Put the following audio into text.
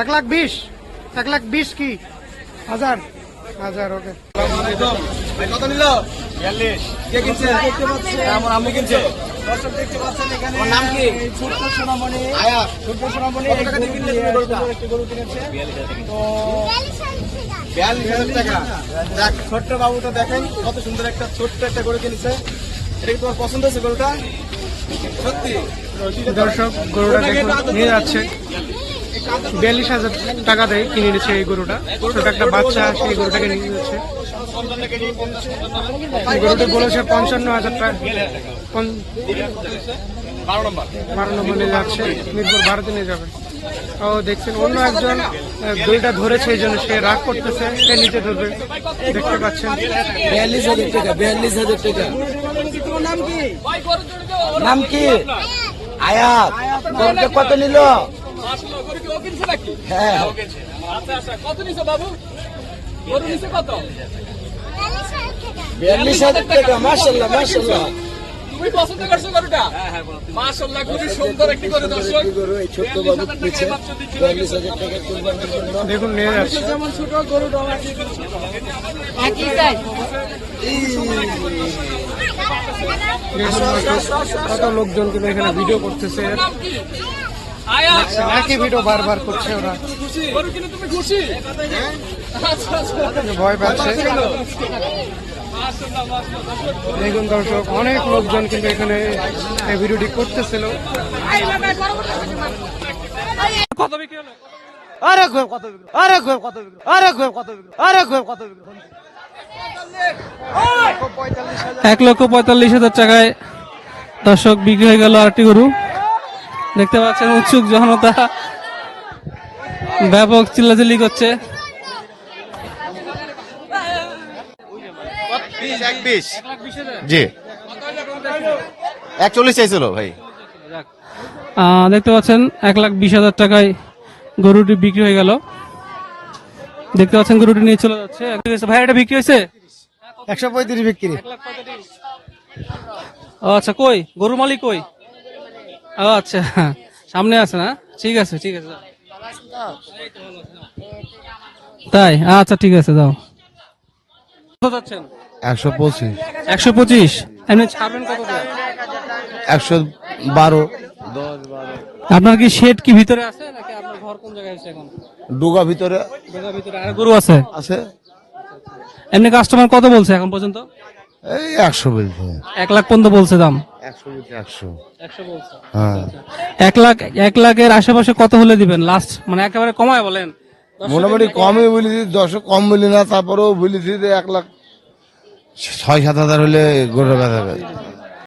এক লাখ বিশ। এক লাখ বিশ কি? হাজার। হাজার ওকে। কত নিল বিয়াল্লিশ। কে কিনছে? আমার আম্মু কিনছে। দর্শক দেখতে পাচ্ছেন এখানে তোমার নাম কি? ছোট্ট সোনামণি। আয়া। সোনামণি একটি গরু কিনেছে। তো বিয়াল্লিশ হাজার টাকা। দেখ ছোট্ট বাবুটা দেখেন কত সুন্দর একটা ছোট্ট একটা গরু কিনেছে। এটা কি তোমার পছন্দ হয়েছে গরুটা? সত্যি। দর্শক গরুটা নিয়ে যাচ্ছে। বিয়াল্লিশ হাজার টাকা দেয় কিনে নিচ্ছে এই গরুটা। ছোট একটা বাচ্চা সেই গরুটাকে নিয়ে যাচ্ছে গরুটি বলেছে পঞ্চান্ন হাজার টাকা। বারো নম্বর নিয়ে যাচ্ছে। মিরপুর ভারতে নিয়ে যাবে। ও দেখছেন অন্য একজন আহ, ধরেছে এই জন্য সে রাগ করতেছে। সে নিচে ধরবে। দেখতে পাচ্ছেন। বিয়াল্লিশ হাজার টাকা বিয়াল্লিশ হাজার টাকা। নাম কি? নাম কি আয়াত কত নিল? হ্যাঁ। বিয়াল্লিশ হাজার টাকা মার্শাল্লাহ মার্শাল্লাহ তুমি পছন্দ করছ গরুটা? মাশাআল্লাহ খুবই সুন্দর একটি গরু দর্শক। এই ছোট্ট বাবু কিনেছে বিয়াল্লিশ টাকা। কুরবানির জন্য দেখুন নিয়ে যেমন ছোট কত লোকজন কিন্তু এখানে ভিডিও করতেছে। একই ভিডিও বারবার করছে ওরা। খুশি গরু কিনে তুমি খুশি? আচ্ছা আচ্ছা ভয় পাচ্ছে। দেখুন দর্শক অনেক লোকজন কিন্তু এখানে এই ভিডিওটি করতেছিল। কত বিক্রি হলো? আরে ঘর কত বিক্রি আরে ঘর কত বিক্রি আরে ঘর কত বিক্রি আরে ঘর কত বিক্রি। এক লক্ষ পঁয়তাল্লিশ হাজার টাকায় দর্শক বিক্রি হয়ে গেল আরেকটি গরু। দেখতে পাচ্ছেন উৎসুক জনতা। ব্যাপক চিল্লাচিল্লি করছে। জি। একচল্লিশ চাইছিল ভাই। দেখতে পাচ্ছেন এক লাখ বিশ হাজার টাকায় গরুটি বিক্রি হয়ে গেল। দেখতে পাচ্ছেন গরুটি নিয়ে চলে যাচ্ছে। ভাই এটা বিক্রি হয়েছে? একশো পঁয়ত্রিশ বিক্রি। ও আচ্ছা কই? গরু মালিক কই? ও আচ্ছা। সামনে আছে না? ঠিক আছে ঠিক আছে। তাই? আচ্ছা ঠিক আছে যাও। কত যাচ্ছেন? একশো পঁচিশ। একশো পঁচিশ? এমনি ছাড়বেন কত একশো বারো। আপনার কি শেড কি ভিতরে আছে নাকি আপনার ঘর কোন জায়গায় আছে এখন? ডুগা ভিতরে। জায়গার ভিতরে আর গরু আছে? আছে। এমনি কাস্টমার কত বলছে এখন পর্যন্ত? এই একশো বলছে। এক লাখ পর্যন্ত বলছে দাম। হ্যাঁ। এক লাখ এক লাখের আশেপাশে কত হলে দিবেন লাস্ট মানে একেবারে কমায় বলেন। মোটামুটি কমই বলেছি দশ কম বলি না তারপরেও বলেছি যে এক লাখ ছয় সাত হাজার হলে গরু বেচা